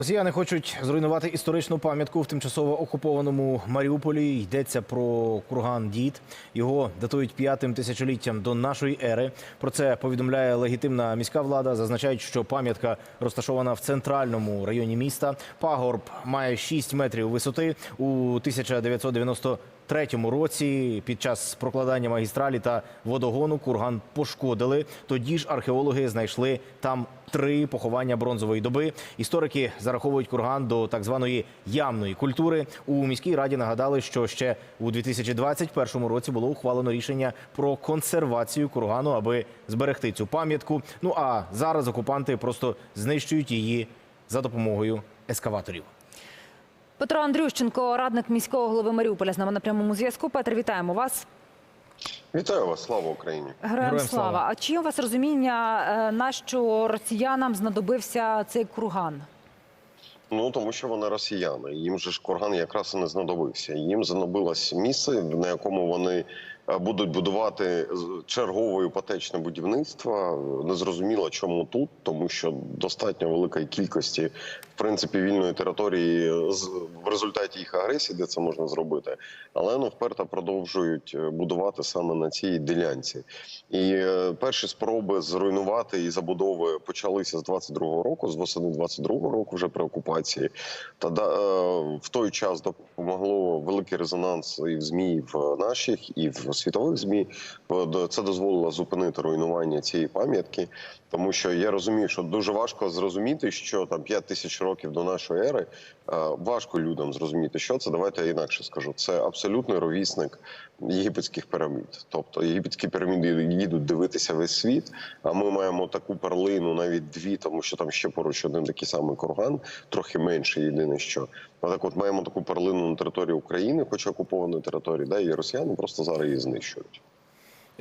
Росіяни хочуть зруйнувати історичну пам'ятку в тимчасово окупованому Маріуполі. Йдеться про курган Дід. Його датують п'ятим тисячоліттям до нашої ери. Про це повідомляє легітимна міська влада. Зазначають, що пам'ятка розташована в центральному районі міста. Пагорб має 6 метрів висоти у 1993 році. Під час прокладання магістралі та водогону курган пошкодили. Тоді ж археологи знайшли там три поховання бронзової доби. Історики зараховують курган до так званої ямної культури. У міській раді нагадали, що ще у 2021 році було ухвалено рішення про консервацію кургану, аби зберегти цю пам'ятку. Ну а зараз окупанти просто знищують її за допомогою ескаваторів. Петро Андрющенко, радник міського голови Маріуполя, з нами на прямому зв'язку. Петр, вітаємо вас. Вітаю вас, слава Україні! Героям Героям слава. слава. А чи у вас розуміння, е, на що росіянам знадобився цей курган? Ну тому що вони росіяни. Їм же ж курган якраз і не знадобився. Їм знадобилось місце, на якому вони будуть будувати чергове іпотечне будівництво. Незрозуміло, чому тут, тому що достатньо великої кількості, в принципі, вільної території в результаті їх агресії, де це можна зробити, але ну вперто продовжують е, будувати саме на цій ділянці. І е, перші спроби зруйнувати і забудови почалися з 22-го року, з восени 22-го року, вже при окупації. Та да, е, в той час допомогло великий резонанс і в змі, і в наших, і в світових змі. Е, Це дозволило зупинити руйнування цієї пам'ятки, тому що я розумію, що дуже важко зрозуміти, що там 5 тисяч років до нашої ери. е, Важко людям зрозуміти, що це. Давайте я інакше скажу. Це абсолютний ровісник єгипетських пірамід. Тобто єгипетські піраміди їдуть дивитися весь світ. А ми маємо таку перлину, навіть дві, тому що там ще поруч один такий самий курган, трохи менше, єдине що. А так, от маємо таку перлину на території України, хоч окупованої території, да, і росіяни просто зараз її знищують.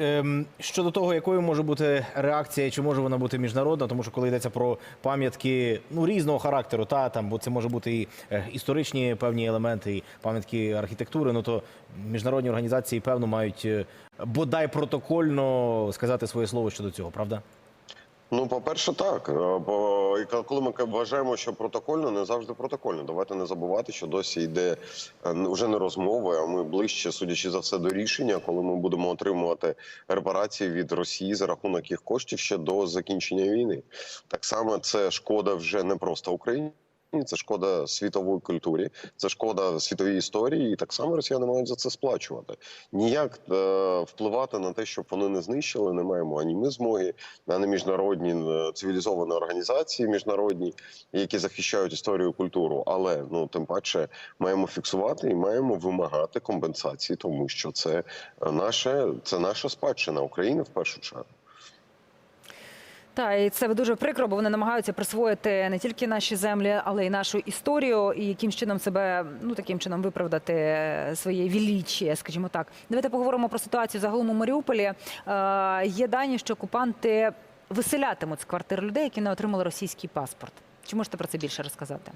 Ем, щодо того, якою може бути реакція, чи може вона бути міжнародна, тому що коли йдеться про пам'ятки ну різного характеру, та там, бо це може бути і е, історичні певні елементи, і пам'ятки архітектури, ну то міжнародні організації певно мають е, бодай протокольно сказати своє слово щодо цього, правда? Ну, по-перше, так. Е, коли ми вважаємо, що протокольно, не завжди протокольно. Давайте не забувати, що досі йде е, вже не розмови, а ми ближче, судячи за все, до рішення, коли ми будемо отримувати репарації від Росії за рахунок їх коштів ще до закінчення війни. Так само це шкода вже не просто Україні. Це шкода світової культурі, це шкода світовій історії, і так само росіяни мають за це сплачувати. Ніяк е, впливати на те, щоб вони не знищили, не маємо ані ми змоги, ані міжнародні е, цивілізовані організації міжнародні, які захищають історію і культуру. Але ну тим паче маємо фіксувати і маємо вимагати компенсації, тому що це е, наше, це наша спадщина України в першу чергу. Та і це дуже прикро, бо вони намагаються присвоїти не тільки наші землі, але й нашу історію, і яким чином себе ну таким чином виправдати е, своє віліччя, скажімо так. Давайте поговоримо про ситуацію загалом у Маріуполі. Е, є дані, що окупанти виселятимуть з квартир людей, які не отримали російський паспорт. Чи можете про це більше розказати?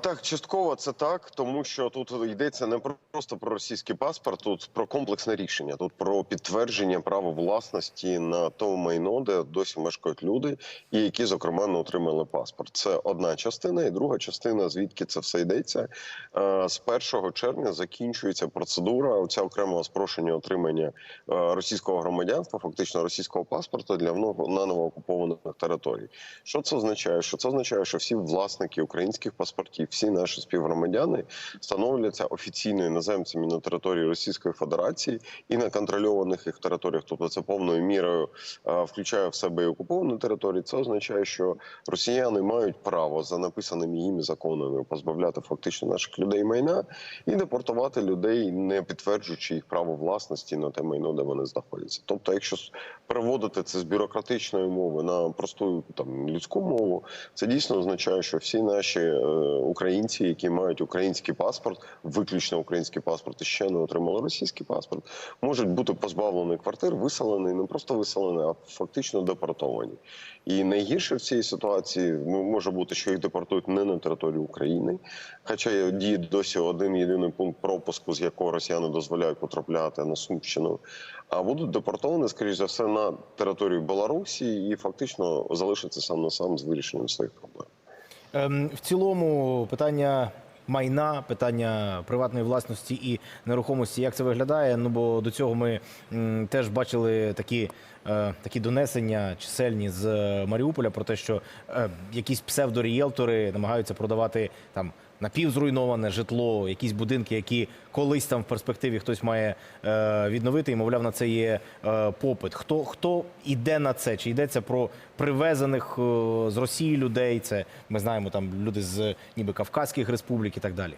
Так, частково це так, тому що тут йдеться не просто про російський паспорт, тут про комплексне рішення, тут про підтвердження права власності на то майно, де досі мешкають люди, і які, зокрема, не отримали паспорт. Це одна частина, і друга частина, звідки це все йдеться. З 1 червня закінчується процедура оця окремого спрошення отримання е, російського громадянства, фактично російського паспорта для вно- наново окупованих територій. Що це означає? Що це означає, що всі власники українських паспортів, всі наші співгромадяни становляться офіційно іноземцями на території Російської Федерації і на контрольованих їх територіях. Тобто це повною мірою е, включає в себе і окуповані території. Це означає, що росіяни мають право за написаними їм законами позбавляти фактично наших людей майна і депортувати людей, не підтверджуючи їх право власності на те майно, де вони знаходяться. Тобто, якщо переводити це з бюрократичної мови на просту там людську мову, це дійсно означає, що всі наші е, українці, які мають український паспорт, виключно український паспорт і ще не отримали російський паспорт, можуть бути позбавлені квартир, виселені, не просто виселені, а фактично депортовані. І найгірше в цій ситуації ну, може бути, що їх депортують не на територію України, хоча діє досі один єдиний пункт пропуску, з якого росіяни дозволяють потрапляти на Сумщину. А будуть депортовані, скоріш за все, на територію Білорусі і фактично залишаться сам на сам з вирішенням своїх проблем. Ем, В цілому питання майна, питання приватної власності і нерухомості, як це виглядає? Ну бо до цього ми теж бачили такі, е, такі донесення чисельні з е, Маріуполя про те, що е, якісь псевдорієлтори намагаються продавати там. Напівзруйноване житло, якісь будинки, які колись там в перспективі хтось має е, відновити, і мовляв, на це є е, попит. Хто хто іде на це? Чи йдеться про привезених е, з Росії людей? Це ми знаємо там люди з ніби Кавказьких республік і так далі.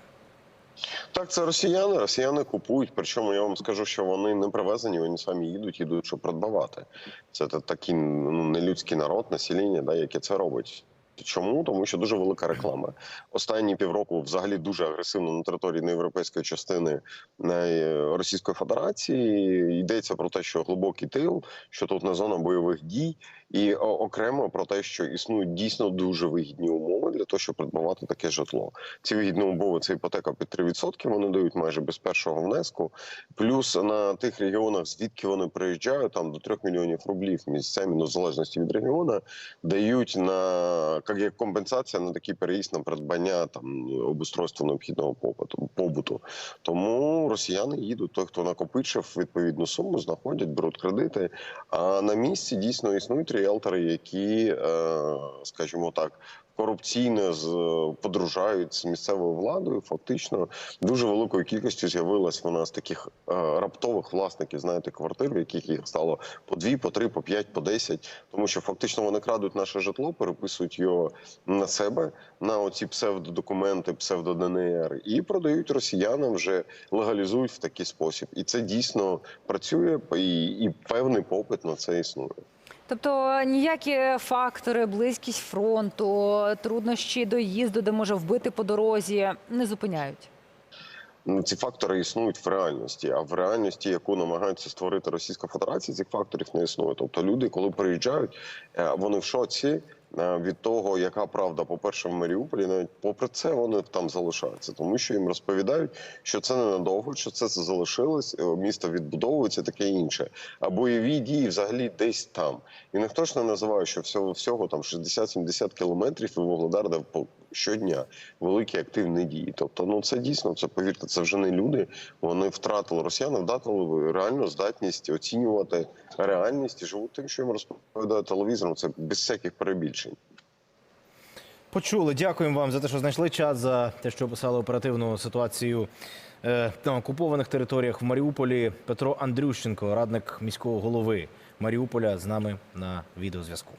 Так, це росіяни. Росіяни купують. Причому я вам скажу, що вони не привезені, вони самі їдуть, їдуть, щоб придбавати. Це та- такий ну, нелюдський народ, населення, да, яке це робить. Чому? Тому що дуже велика реклама. Останні півроку взагалі дуже агресивно на території неєвропейської частини е, Російської Федерації йдеться про те, що глибокий тил, що тут не зона бойових дій, і окремо про те, що існують дійсно дуже вигідні умови для того, щоб придбавати таке житло. Ці вигідні умови це іпотека під 3%, вони дають майже без першого внеску. Плюс на тих регіонах, звідки вони приїжджають, там до 3 мільйонів рублів місцями, ну, в залежності від регіону, дають на як компенсація на такий переїзд на придбання там обустройства необхідного побуту побуту. Тому росіяни їдуть. Той, хто накопичив відповідну суму, знаходять, беруть кредити. А на місці дійсно існують ріелтори, які, е, скажімо так. Корупційно подружають з місцевою владою. Фактично дуже великою кількістю з'явилась вона з таких е, раптових власників, знаєте, квартир, в яких їх стало по дві, по три, по п'ять, по десять. Тому що фактично вони крадуть наше житло, переписують його на себе на оці псевдодокументи, псевдо-ДНР і продають росіянам, вже легалізують в такий спосіб. І це дійсно працює, і, і певний попит на це існує. Тобто ніякі фактори, близькість фронту, труднощі доїзду, де може вбити по дорозі, не зупиняють. Ну, ці фактори існують в реальності, а в реальності, яку намагаються створити Російська Федерація, цих факторів не існує. Тобто люди, коли приїжджають, е, вони в шоці від того, яка правда, по-перше, в Маріуполі, навіть попри це вони там залишаються, тому що їм розповідають, що це ненадовго, що це залишилось, е, місто відбудовується, таке інше. А бойові дії взагалі десь там. І ніхто ж не називає, що всього всього там 60-70 кілометрів і Вугледар де по- щодня великі активні дії. Тобто, ну це дійсно це повірте, це вже не люди. Вони втратили росіяни, втратили реальну здатність оцінювати реальність і живуть тим, що їм розповідає телевізор. Це без всяких перебільшень. Почули. Дякуємо вам за те, що знайшли час, за те, що описали оперативну ситуацію е, на окупованих територіях в Маріуполі. Петро Андрющенко, радник міського голови Маріуполя, з нами на відеозв'язку.